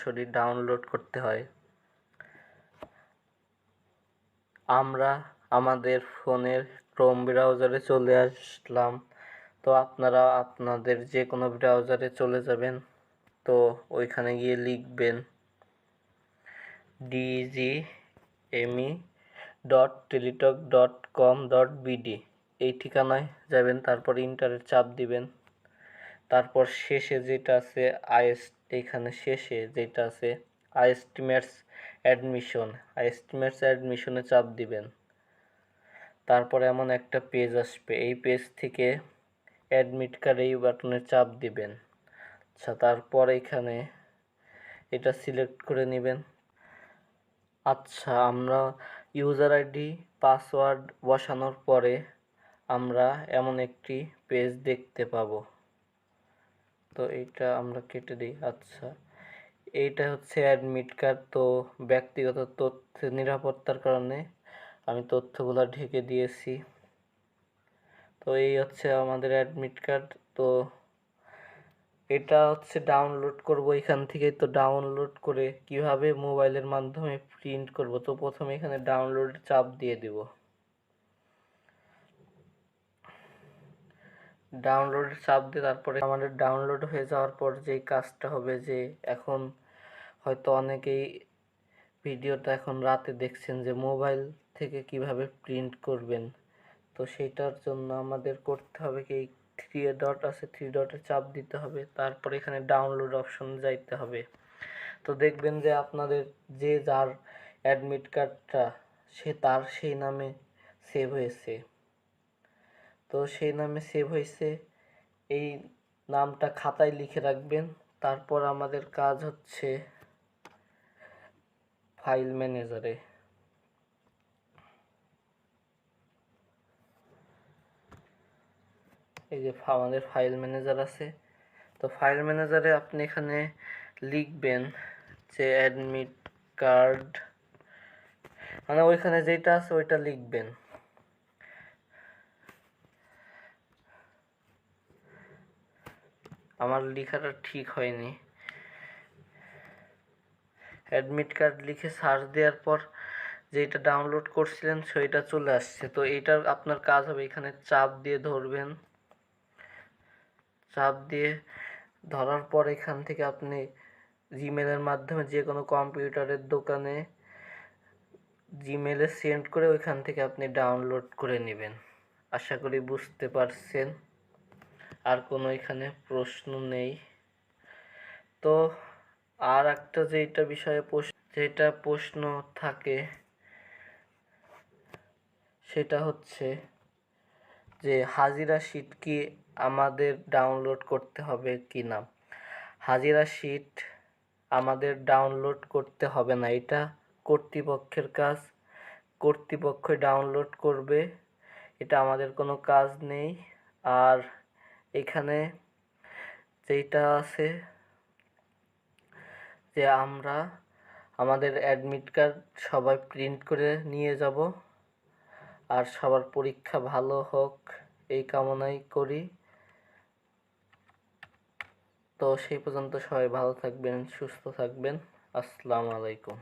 সরাসরি ডাউনলোড করতে হয়। আমরা আমাদের ফোনের ক্রোম ব্রাউজারে চলে আসলাম। তো আপনারা আপনাদের যে কোনো ব্রাউজারে চলে যাবেন। তো ওইখানে গিয়ে লিখবেন DG ME dot teletalk dot com dot BD এই ঠিকানায় যাবেন, তারপর ইন্টারের চাপ দিবেন। তারপর শেষে যেটা আছে আইএস এইখানে শেষে যেটা আছে, আইএসটিমেটস অ্যাডমিশন। আইএসটিমেটস অ্যাডমিশনে চাপ দিবেন। তারপরে এমন একটা পেজ আসবে, এই পেজ থেকে অ্যাডমিট কার্ড এই বাটনে চাপ দিবেন। আচ্ছা তারপর এখানে এটা সিলেক্ট করে নেবেন। আচ্ছা আমরা ইউজার আইডি, পাসওয়ার্ড বসানোর পরে আমরা এমন একটি পেজ দেখতে পাবো। তো এইটা আমরা কেটে দিই। আচ্ছা এইটা হচ্ছে অ্যাডমিট কার্ড তো ব্যক্তিগত তথ্য নিরাপত্তার কারণে আমি তথ্যগুলো ঢেকে দিয়েছি। তো এই হচ্ছে আমাদের অ্যাডমিট কার্ড তো এটা হচ্ছে ডাউনলোড করব এখান থেকে তো ডাউনলোড করে কীভাবে মোবাইলের মাধ্যমে প্রিন্ট করব? তো প্রথমে এখানে ডাউনলোড চাপ দিয়ে দিব। ডাউনলোডের চাপ দিয়ে তারপরে আমাদের ডাউনলোড হয়ে যাওয়ার পর যেই কাজটা হবে যে এখন হয়তো অনেকেই ভিডিওটা এখন রাতে দেখছেন যে মোবাইল থেকে কীভাবে প্রিন্ট করবেন। তো সেটার জন্য আমাদের করতে হবে কি থ্রি ডট আছে থ্রি ডটে চাপ দিতে হবে, তারপর এখানে ডাউনলোড অপশন যাইতে হবে। তো দেখবেন যে আপনাদের যে যার অ্যাডমিট কার্ডটা সে তার সেই নামে সেভ হয়েছে। তো সেই নামে সেভ হয়েছে। এই নামটা খাতায় লিখে রাখবেন। তারপর আমাদের কাজ হচ্ছে ফাইল ম্যানেজারে এই যে আমাদের ফাইল ম্যানেজার আছে। তো ফাইল ম্যানেজারে আপনি এখানে লিখবেন যে অ্যাডমিট কার্ড মানে ওইখানে যেটা আছে ওইটা লিখবেন। আমার লেখাটা ঠিক হয়নি। অ্যাডমিট কার্ড লিখে সার্চ দেওয়ার পর যেটা ডাউনলোড করছিলেন সেইটা চলে আসছে। তো এইটার আপনার কাজ হবে, এখানে চাপ দিয়ে ধরবেন। চাপ দিয়ে ধরার পর এখান থেকে আপনি জিমেলের মাধ্যমে যে কোনো কম্পিউটারের দোকানে জিমেলে সেন্ড করে ওইখান থেকে আপনি ডাউনলোড করে নেবেন। আশা করি বুঝতে পারছেন। আর কোনো এখানে প্রশ্ন নেই। তো আর একটা যেটা বিষয়ে যেটা প্রশ্ন থাকে, সেটা হচ্ছে যে হাজিরা শিট কি আমাদের ডাউনলোড করতে হবে কি না? হাজিরা শিট আমাদের ডাউনলোড করতে হবে না। এটা কর্তৃপক্ষের কাজ। কর্তৃপক্ষ ডাউনলোড করবে। এটা আমাদের কোনো কাজ নেই। আর এখানে যেটা আছে যে আমরা আমাদের অ্যাডমিট কার্ড সবাই প্রিন্ট করে নিয়ে যাব। আর সবার পরীক্ষা ভালো হোক, এই কামনাই করি। তো সেই পর্যন্ত সবাই ভালো থাকবেন, সুস্থ থাকবেন। আসসালামু আলাইকুম।